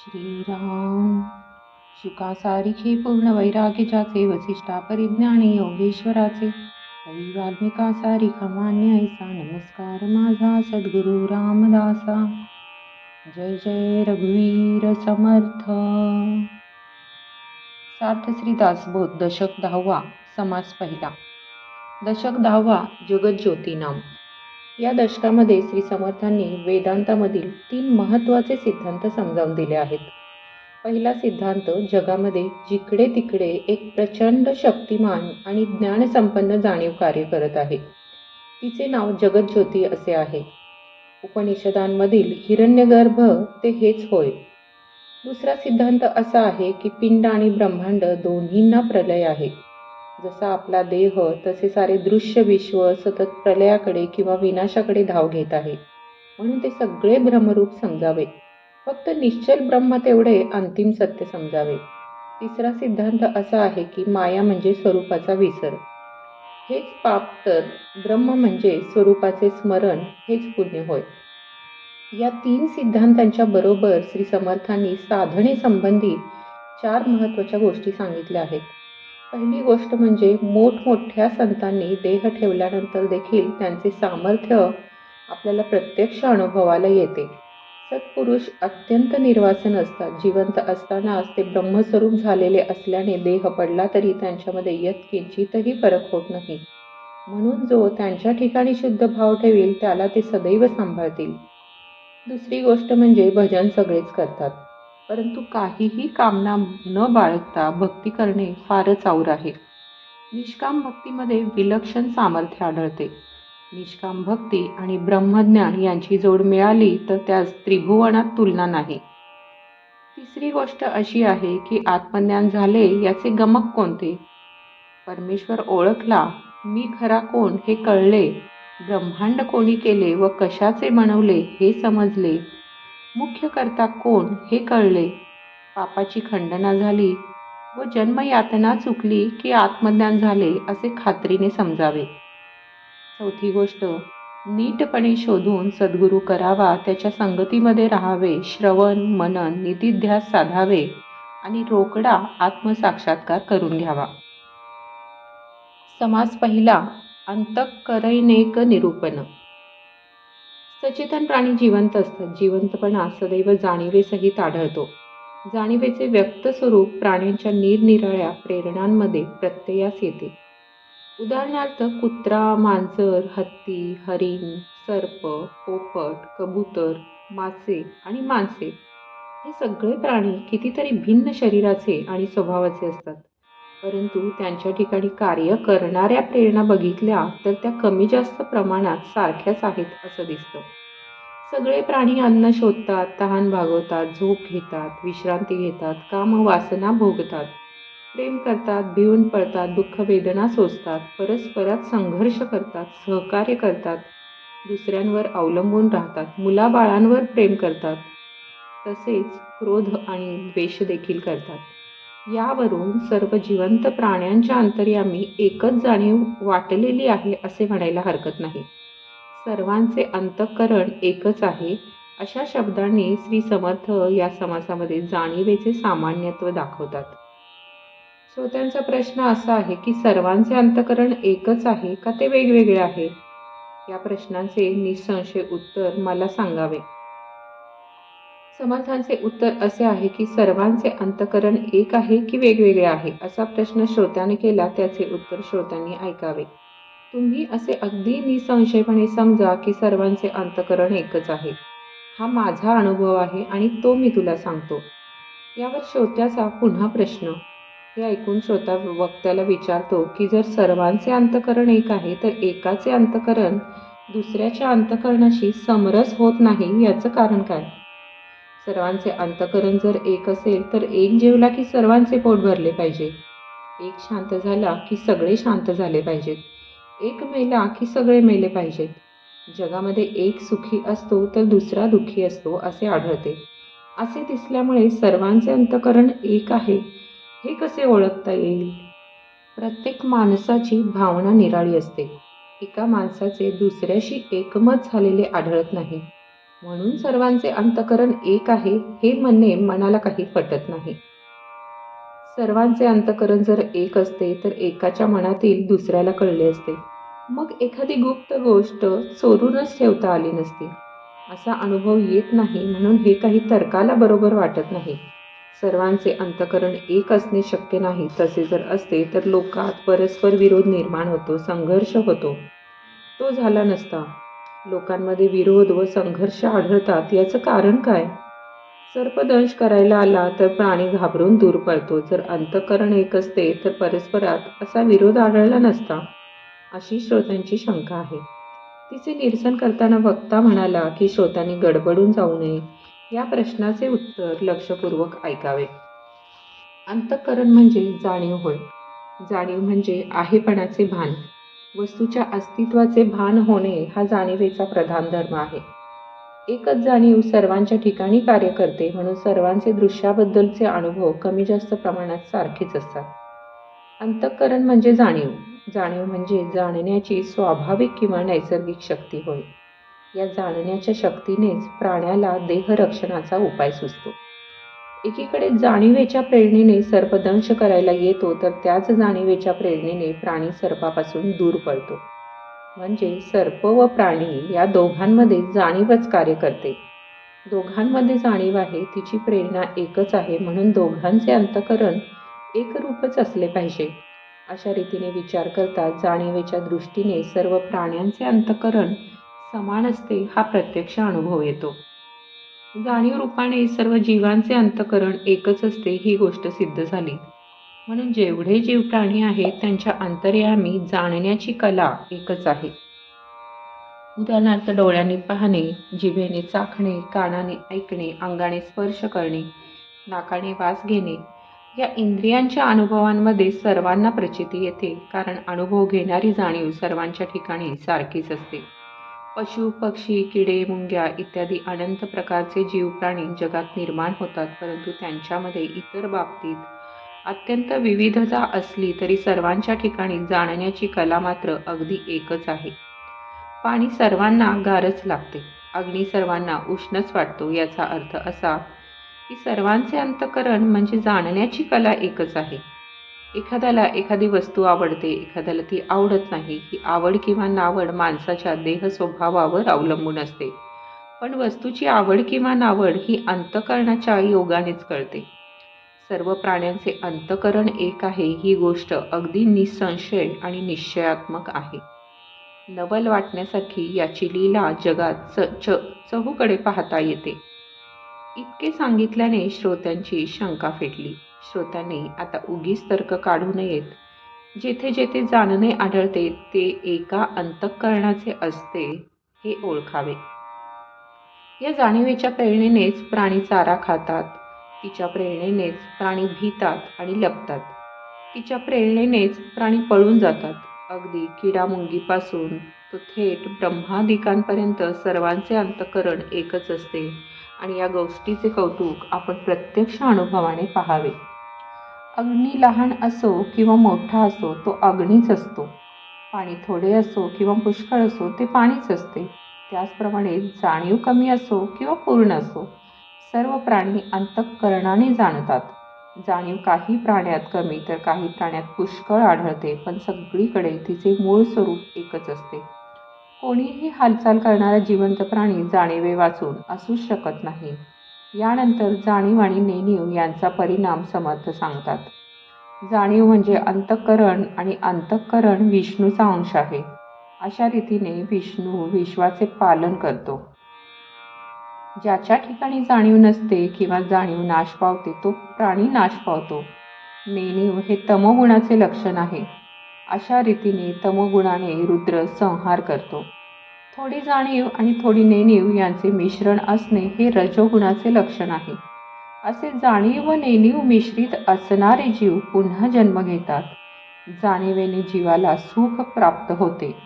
श्रीराम। शुकासारिखे पूर्ण वैराग्य वसिष्ठा परिज्ञानी योगेश्वराचे। कवी वाल्मिका सारिखा मान्य ऐसा। नमस्कार माझा सद्गुरु रामदासा। जय जय रघुवीर समर्थ। सार्थ श्रीदासबोध दशक दहावा समास पहिला। दशक दहावा जगज्योती नाम। या दशकामध्ये श्री समर्थांनी वेदांतामधील तीन महत्त्वाचे सिद्धांत समजावून दिले आहेत. पहिला सिद्धांत जगामध्ये जिकडे तिकडे एक प्रचंड शक्तिमान आणि ज्ञानसंपन्न जाणीव कार्य करत आहे. तिचे नाव जगज्योती असे आहे. उपनिषदांमधील हिरण्यगर्भ ते हेच होय. दुसरा सिद्धांत असा आहे की पिंड आणि ब्रह्मांड दोन्हींना प्रलय आहे. जसा आपला देह तसे सारे दृश्य विश्व सतत प्रलयाकडे किंवा विनाशाकडे धाव घेत आहे. म्हणून ते सगळे भ्रमरूप समजावे. फक्त निश्चल ब्रह्म तेवढे अंतिम सत्य समजावे. तिसरा सिद्धांत असा आहे की माया म्हणजे स्वरूपाचा विसर. हेच पाप तर ब्रह्म म्हणजे स्वरूपाचे स्मरण हेच पुण्य होय. या तीन सिद्धांतांच्या बरोबर श्री समर्थांनी साधने संबंधी चार महत्त्वाच्या गोष्टी सांगितल्या आहेत. पहिली गोष्ट म्हणजे मोठमोठ्या संतांनी देह ठेवल्यानंतर देखील त्यांचे सामर्थ्य आपल्याला प्रत्यक्ष अनुभवाला येते. सत्पुरुष अत्यंत निर्वासन असतात. जिवंत असतानाच ते ब्रह्मस्वरूप झालेले असल्याने देह पडला तरी त्यांच्यामध्ये यत्किंचितही फरक होत नाही. म्हणून जो त्यांच्या ठिकाणी शुद्ध भाव ठेवील त्याला ते सदैव सांभाळतील. दुसरी गोष्ट म्हणजे भजन सगळेच करतात. परंतु काहीही कामना न बाळगता भक्ती करणे फारच आऊर आहे. निष्काम भक्तीमध्ये विलक्षण सामर्थ्य आढळते. निष्काम भक्ती आणि ब्रह्मज्ञान यांची जोड मिळाली तर त्यास त्रिभुवनात तुलना नाही. तिसरी गोष्ट अशी आहे की आत्मज्ञान झाले याचे गमक कोणते? परमेश्वर ओळखला मी खरा कोण हे कळले ब्रह्मांड कोणी केले व कशाचे बनवले हे समजले मुख्य करता कोण हे कळले. पापाची खंडना झाली व जन्मयातना चुकली की आत्मज्ञान झाले असे खात्रीने समजावे. चौथी गोष्ट नीटपणे शोधून सद्गुरू करावा त्याच्या संगतीमध्ये राहावे श्रवण मनन निधिध्यास साधावे आणि रोकडा आत्मसाक्षात्कार करून घ्यावा. समास पहिला अंतकरैनेक निरूपण. सचेतन प्राणी जिवंत असतात. जिवंतपणा सदैव जाणीवेसहित आढळतो. जाणीवेचे व्यक्त स्वरूप प्राण्यांच्या निरनिराळ्या प्रेरणांमध्ये प्रत्ययास येते. उदाहरणार्थ कुत्रा मांजर हत्ती हरिण सर्प पोपट कबूतर मासे आणि माणसे हे सगळे प्राणी कितीतरी भिन्न शरीराचे आणि स्वभावाचे असतात. परंतु त्यांच्या ठिकाणी कार्य करणाऱ्या प्रेरणा बघितल्या तर त्या कमी जास्त प्रमाणात सारख्याच आहेत असं दिसतं. सगळे प्राणी अन्न शोधतात तहान भागवतात झोप घेतात विश्रांती घेतात काम वासना भोगतात. प्रेम करतात भिवून पळतात दुःख वेदना सोसतात परस्परात संघर्ष करतात सहकार्य करतात. दुसऱ्यांवर अवलंबून राहतात मुलाबाळांवर प्रेम करतात. तसेच क्रोध आणि द्वेष देखील करतात. यावरून सर्व जिवंत प्राण्यांच्या अंतर्यामी एकच जाणीव वाटलेली आहे असे म्हणायला हरकत नाही. सर्वांचे अंतःकरण एकच आहे अशा शब्दांनी श्री समर्थ या समासामध्ये जाणीवेचे सामान्यत्व दाखवतात. श्रोत्यांचा प्रश्न असा आहे की सर्वांचे अंतःकरण एकच आहे का ते वेगवेगळे आहे? या प्रश्नांचे निसंशय उत्तर मला सांगावे. समर्थांचे उत्तर असे आहे की सर्वांचे अंतकरण एक आहे की वेगवेगळे आहे? असा प्रश्न श्रोत्याने केला त्याचे उत्तर श्रोत्यांनी ऐकावे. तुम्ही असे अगदी निसंशयपणे समजा की सर्वांचे अंतकरण एकच आहे. हा माझा अनुभव आहे आणि तो मी तुला सांगतो. यावर श्रोत्याचा पुन्हा प्रश्न. हे ऐकून श्रोता वक्त्याला विचारतो की जर सर्वांचे अंतकरण एक आहे तर एकाचे अंतकरण दुसऱ्याच्या अंतकरणाशी समरस होत नाही याचं कारण काय? सर्वांचे अंतकरण जर एक असेल तर एक जेवला की सर्वांचे पोट भरले पाहिजे. एक शांत झाला की सगळे शांत झाले पाहिजेत. एक मेला की सगळे मेले पाहिजेत. जगामध्ये एक सुखी असतो तर दुसरा दुःखी असतो असे आढळते. असे दिसल्यामुळे सर्वांचे अंतकरण एक आहे. हे कसे ओळखता येईल? प्रत्येक माणसाची भावना निराळी असते. एका माणसाचे दुसऱ्याशी एकमत झालेले आढळत नाही. म्हणून सर्वांचे अंतकरण एक आहे हे म्हणणे मनाला काही पटत नाही. सर्वांचे अंतकरण जर एक असते तर एकाच्या मनातील दुसऱ्याला कळले असते. मग एखादी गुप्त गोष्ट चोरूनच ठेवता आली नसती. असा अनुभव येत नाही म्हणून हे काही तर्काला बरोबर वाटत नाही. सर्वांचे अंतकरण एक असणे शक्य नाही तसे जर असते तर लोकात परस्पर विरोध निर्माण होतो संघर्ष होतो. तो झाला नसता. लोकांमध्ये विरोध व संघर्ष आढळतात. याचं कारण काय? सर्पदंश करायला आला तर प्राणी घाबरून दूर पळतो. जर अंतकरण एक असते तर परस्परात असा विरोध आढळला नसता अशी श्रोत्यांची शंका आहे. तिचे निरसन करताना वक्ता म्हणाला की श्रोत्यांनी गडबडून जाऊ नये. या प्रश्नाचे उत्तर लक्षपूर्वक ऐकावे. अंतःकरण म्हणजे जाणीव होय. जाणीव म्हणजे आहेपणाचे भान. वस्तूच्या अस्तित्वाचे भान होणे हा जाणीवेचा प्रधान धर्म आहे. एकच जाणीव सर्वांच्या ठिकाणी कार्य करते म्हणून सर्वांचे दृश्याबद्दलचे अनुभव कमी जास्त प्रमाणात सारखेच असतात. अंतःकरण म्हणजे जाणीव. जाणीव म्हणजे जाणण्याची स्वाभाविक किंवा नैसर्गिक शक्ती होय. या जाणण्याच्या शक्तीनेच प्राण्याला देहरक्षणाचा उपाय सुचतो. एकीकडे जाणीवेच्या प्रेरणेने सर्पदंश करायला येतो तर त्याच जाणीवेच्या प्रेरणेने प्राणी सर्पापासून दूर पळतो. म्हणजे सर्प व प्राणी या दोघांमध्ये जाणीवच कार्य करते. दोघांमध्ये जाणीव आहे तिची प्रेरणा एकच आहे म्हणून दोघांचे अंतकरण एकरूपच असले पाहिजे. अशा रीतीने विचार करता जाणीवेच्या दृष्टीने सर्व प्राण्यांचे अंतकरण समान असते हा प्रत्यक्ष अनुभव येतो. जाणीव रूपाने सर्व जीवांचे अंतकरण एकच असते ही गोष्ट सिद्ध झाली. म्हणून जेवढे जीव प्राणी आहेत त्यांच्या अंतर्यामी जाणण्याची कला एकच आहे. उदाहरणार्थ डोळ्यांनी पाहणे जिभेने चाखणे कानाने ऐकणे अंगाने स्पर्श करणे नाकाने वास घेणे या इंद्रियांच्या अनुभवांमध्ये सर्वांना प्रचिती येते कारण अनुभव घेणारी जाणीव सर्वांच्या ठिकाणी सारखीच असते. पशु पक्षी किडे मुंग्या इत्यादी अनंत प्रकारचे जीव प्राणी जगात निर्माण होतात परंतु त्यांच्यामध्ये इतर बाबतीत अत्यंत विविधता असली तरी सर्वांच्या ठिकाणी जाणण्याची कला मात्र अगदी एकच आहे. पाणी सर्वांना गारच लागते. अग्नी सर्वांना उष्णच वाटतो याचा अर्थ असा की सर्वांचे अंतकरण म्हणजे जाणण्याची कला एकच आहे. एखाद्याला एखादी वस्तू आवडते एखाद्याला ती आवडत नाही ही आवड किंवा नावड माणसाच्या देह स्वभावावर अवलंबून असते. पण वस्तूची आवड किंवा नावड ही अंतकरणाच्या योगानेच कळते. सर्व प्राण्यांचे अंतकरण एक आहे ही गोष्ट अगदी निसंशय आणि निश्चयात्मक आहे. नवल वाटण्यासारखी याची लीला जगात च च चहूकडे पाहता येते. इतके सांगितल्याने श्रोत्यांची शंका फेटली. श्रोत्यांनी आता उगीच तर्क काढू नयेत. जेथे जेथे जाणणे आढळते ते एका अंतःकरणाचे असते हे ओळखावे. या जाणीवेच्या प्रेरणेनेच प्राणी चारा खातात. तिच्या प्रेरणेनेच प्राणी भीतात आणि लपतात. तिच्या प्रेरणेनेच प्राणी पळून जातात. अगदी किडामुंगीपासून तो थेट ब्रह्मादिकांपर्यंत सर्वांचे अंतकरण एकच असते आणि या गोष्टीचे कौतुक आपण प्रत्यक्ष अनुभवाने पाहावे. अग्नी लहान असो किंवा मोठा असो तो अग्नीच असतो. पाणी थोडे असो किंवा पुष्कळ असो ते पाणीच असते. त्याचप्रमाणे जाणीव कमी असो किंवा पूर्ण असो सर्व प्राणी अंतःकरणाने जाणतात. जाणीव काही प्राण्यात कमी तर काही प्राण्यात पुष्कळ आढळते पण सगळीकडे तिचे मूळ स्वरूप एकच असते. कोणीही हालचाल करणारा जिवंत प्राणी जाणीवे वाचून असूच शकत नाही. यानंतर जाणीव आणि नेणीव यांचा परिणाम समर्थ सांगतात. जाणीव म्हणजे अंतःकरण आणि अंतःकरण विष्णूचा अंश आहे. अशा रीतीने विष्णू विश्वाचे पालन करतो. ज्याच्या ठिकाणी जाणीव नसते किंवा जाणीव नाश पावते तो प्राणी नाश पावतो. नेणीव हे तमोगुणाचे लक्षण आहे. अशा रीतीने तमोगुणाने रुद्र संहार करतो. थोडी जाणीव आणि थोडी नेणीव यांचे मिश्रण असणे हे रजोगुणाचे लक्षण आहे. असे जाणीव व नेणीव मिश्रित असणारे जीव पुन्हा जन्म घेतात. जाणीवेने जीवाला सुख प्राप्त होते.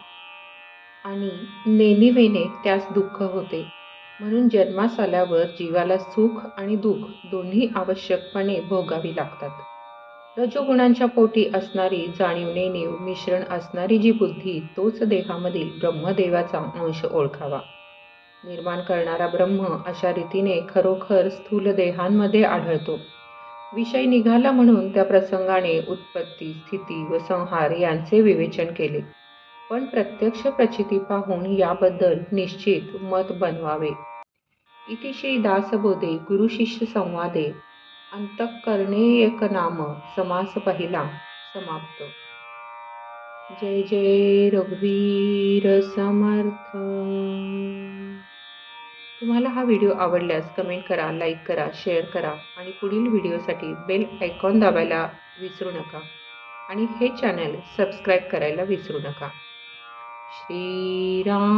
आणि नेणीवेने त्यास दुःख होते. म्हणून जन्मास आल्यावर जीवाला सुख आणि दुःख दोन्ही आवश्यकपणे भोगावी लागतात. रजोगुणांच्या पोटी असणारी जाणीव नेणीव मिश्रण असणारी जी बुद्धी तोच देहामधील ब्रह्मदेवाचा अंश ओळखावा. निर्माण करणारा ब्रह्म अशा रीतीने खरोखर स्थूल देहांमध्ये आढळतो. विषय निघाला म्हणून त्या प्रसंगाने उत्पत्ती स्थिती व संहार यांचे विवेचन केले. पण प्रत्यक्ष प्रचिती पाहून याबद्दल निश्चित मत बनवावे. इतिश्री दासबोधे गुरुशिष्य संवादे अंतःकरणेयक नाम समास पहिला समाप्त. जय जय रघुवीर समर्थ. तुम्हाला हा व्हिडिओ आवडल्यास कमेंट करा लाईक करा शेअर करा आणि पुढील व्हिडिओसाठी बेल आयकॉन दाबायला विसरू नका आणि हे चॅनल सबस्क्राईब करायला विसरू नका. श्रीराम.